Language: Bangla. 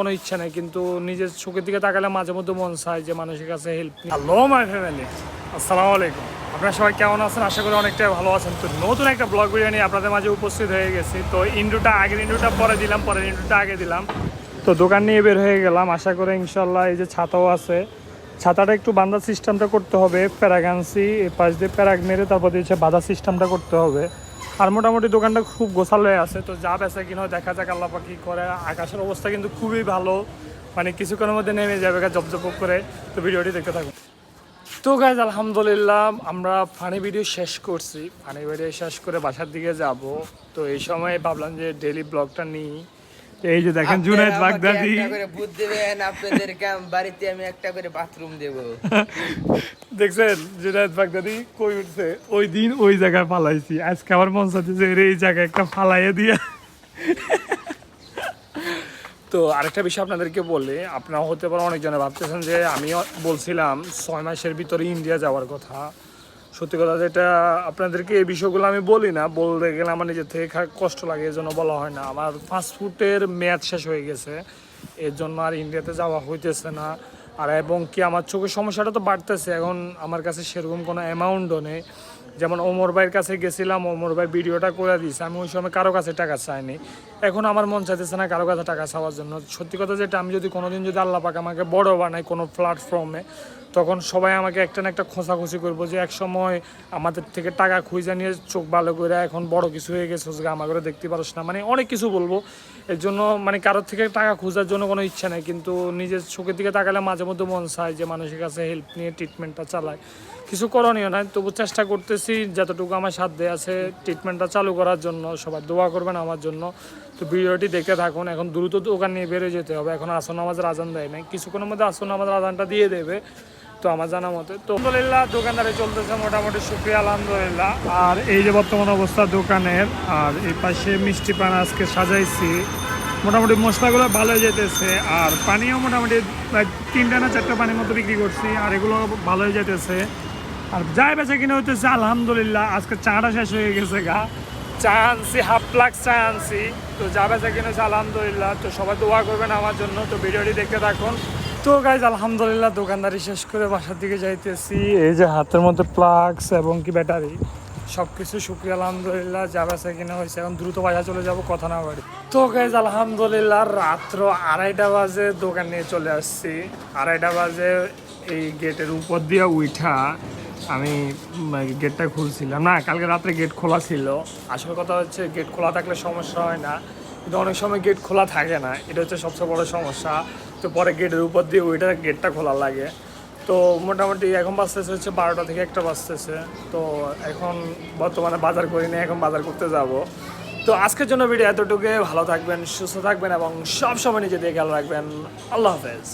কোনো ইচ্ছা নেই, কিন্তু নিজের চোখের দিকে তাকালে মাঝে মধ্যে মন চায় যে মানুষের কাছে হেল্প হ্যালো মাই ফ্যামিলি আসসালামু আলাইকুম। আপনারা সবাই কেমন আছেন? আশা করি অনেকটাই ভালো আছেন। তো নতুন একটা ব্লগ ভিডিও নিয়ে আপনাদের মাঝে উপস্থিত হয়ে গেছি। তো ইন্ডুটা আগের ইন্ডুটা পরে দিলাম, পরের ইন্ডুটা আগে দিলাম। তো দোকান নিয়ে বের হয়ে গেলাম। আশা করি ইনশাল্লাহ এই যে ছাতাও আছে। ছাতাটা একটু বাঁধার সিস্টেমটা করতে হবে। প্যারাগ আনছি এই পাশ দিয়ে প্যারাগ মেরে তারপর দিয়ে হচ্ছে বাঁধার সিস্টেমটা করতে হবে। আর মোটামুটি দোকানটা খুব গোছালো আছে, তো যা বেচা কিনা দেখা যাক আল্লাহ কী করে। আকাশের অবস্থা কিন্তু খুবই ভালো মানে কিছুক্ষণের মধ্যে নেমে যাবে জব জব করে, তো ভিডিওটি দেখতে থাকুন। তো গাইজ আলহামদুলিল্লাহ আমরা ফানি ভিডিও শেষ করছি। ফানি ভিডিও শেষ করে বাসার দিকে যাব। তো এই সময় ভাবলাম যে ডেলি ব্লগটা নিই। এই যে দেখেন জুনাইদ আপনারা বাগদাদি। করে বুদ্ধ দেবেন আপনাদেরকে আমি বাড়িতে আমি একটা করে বাথরুম দেব। দেখছেন জুনাইদ বাগদাদি কই উঠছে? ওই দিন ওই জায়গায় ফালাইছি। আজকে আমার মন চাচ্ছে যে এই জায়গায় একটা ফালাইয়ে দিয়ে। তো আরেকটা বিষয় আপনাদেরকে বললে আপনারা হতে পারে অনেকজনে ভাবতেছেন যে আমিও বলছিলাম ছয় মাসের ভিতরে ইন্ডিয়া যাওয়ার কথা। সত্যি কথা যেটা আপনাদেরকে এই বিষয়গুলো আমি বলি না, বলতে গেলে আমার নিজের থেকে কষ্ট লাগে এই জন্য বলা হয় না। আমার ফাস্টফুডের মেয়াদ শেষ হয়ে গেছে, এর জন্য আর ইন্ডিয়াতে যাওয়া হইতেছে না। আর এবং কি, আমার চোখের সমস্যাটা তো বাড়তেছে, এখন আমার কাছে সেরকম কোনো অ্যামাউন্টও নেই। যেমন ওমর ভাইয়ের কাছে গেছিলাম, ওমর ভাই ভিডিওটা করে দিয়েছে। আমি ওই সময় কারও কাছে টাকা চাইনি। এখন আমার মন চাইতেছে না কারও কাছে টাকা চাওয়ার জন্য। সত্যি কথা যেটা, আমি যদি কোনোদিন যদি আল্লাহ পাক আমাকে বড় বানাই কোনো প্ল্যাটফর্মে তখন সবাই আমাকে একটা না একটা খোঁচাখুচি করব যে এক সময় আমাদের থেকে টাকা খুঁজে নিয়ে চোখ ভালো করে এখন বড় কিছু হয়ে গেছে আমার করে দেখতে পারোস না। মানে অনেক কিছু বলব। এর জন্য মানে কারোর থেকে টাকা খোঁজার জন্য কোনো ইচ্ছা নেই, কিন্তু নিজের চোখের দিকে তাকালে মাঝে মধ্যে মন চায় যে মানুষের কাছে হেল্প নিয়ে ট্রিটমেন্টটা চালায়। কিছু করণীয় নাই, তবু চেষ্টা করতেছি যতটুকু আমার সাধ্যে আছে ট্রিটমেন্টটা চালু করার জন্য সবাই দোয়া করবেন আমার জন্য। তো ভিডিওটি দেখতে থাকুন, এখন দ্রুত দোকান নিয়ে বেরিয়ে যেতে হবে। এখন আসন আমাদের আজান দেয় নাই, কিছুক্ষণের মধ্যে আসন আমাদের আজানটা দিয়ে দেবে, তো আমার জানা মতে। তো আলহামদুলিল্লাহ, দোকানদারে চলতেছে মোটামুটি, শুক্রিয়া, আলহামদুলিল্লাহ। আর এই যে বর্তমান অবস্থা দোকানের, আর এই পাশে মিষ্টি পান আজকে সাজাইছি, মোটামুটি মশলাগুলো ভালো যেতেছে আর পানিও মোটামুটি তিনটা না চারটা পানির মতো বিক্রি করছি, আর এগুলো ভালোই যেতেছে আর যাই বেচা কিনে হতেছে আলহামদুলিল্লাহ, আজকে চাটা শেষ হয়ে গেছে গা। চা আনছি, হাফ প্লাক চা আনছি। তো যা বেচা কিনেছে আলহামদুলিল্লাহ। তো সবাই দোয়া করবেন আমার জন্য। তো ভিডিওটি দেখতে থাকুন। তো গাইজ আলহামদুলিল্লাহ, দোকানদারি শেষ করে বাসার দিকে যাইতেছি। এই যে হাতের মধ্যে প্লাগস এবং কি ব্যাটারি সব কিছু শুক্রিয়া, আলহামদুলিল্লাহ, যা বেচা কিনা হয়েছে এখন দ্রুত বাজার চলে যাব, কথা না বাড়ি। তো গাইজ আলহামদুলিল্লাহ, রাত্র আড়াইটা বাজে, দোকান নিয়ে চলে আসছি। আড়াইটা বাজে, এই গেটের উপর দিয়ে উঠা আমি গেটটা খুলছিলাম। না, কালকে রাত্রে গেট খোলা ছিল। আসল কথা হচ্ছে, গেট খোলা থাকলে সমস্যা হয় না। কিন্তু অনেক সময় গেট খোলা থাকে না। এটা হচ্ছে সবচেয়ে বড় সমস্যা। তো পরে গেটের উপর দিয়ে ওইটা গেটটা খোলা লাগে। তো মোটামুটি এখন বাজতেছে হচ্ছে বারোটা থেকে একটা বাজতেছে। তো এখন বর্তমানে বাজার করি না এখন বাজার করতে যাব। তো আজকের জন্য ভিডিও এতটুকু ভালো থাকবেন, সুস্থ থাকবেন এবং সব সময় নিজে দিয়ে খেয়াল রাখবেন। আল্লাহ হাফেজ।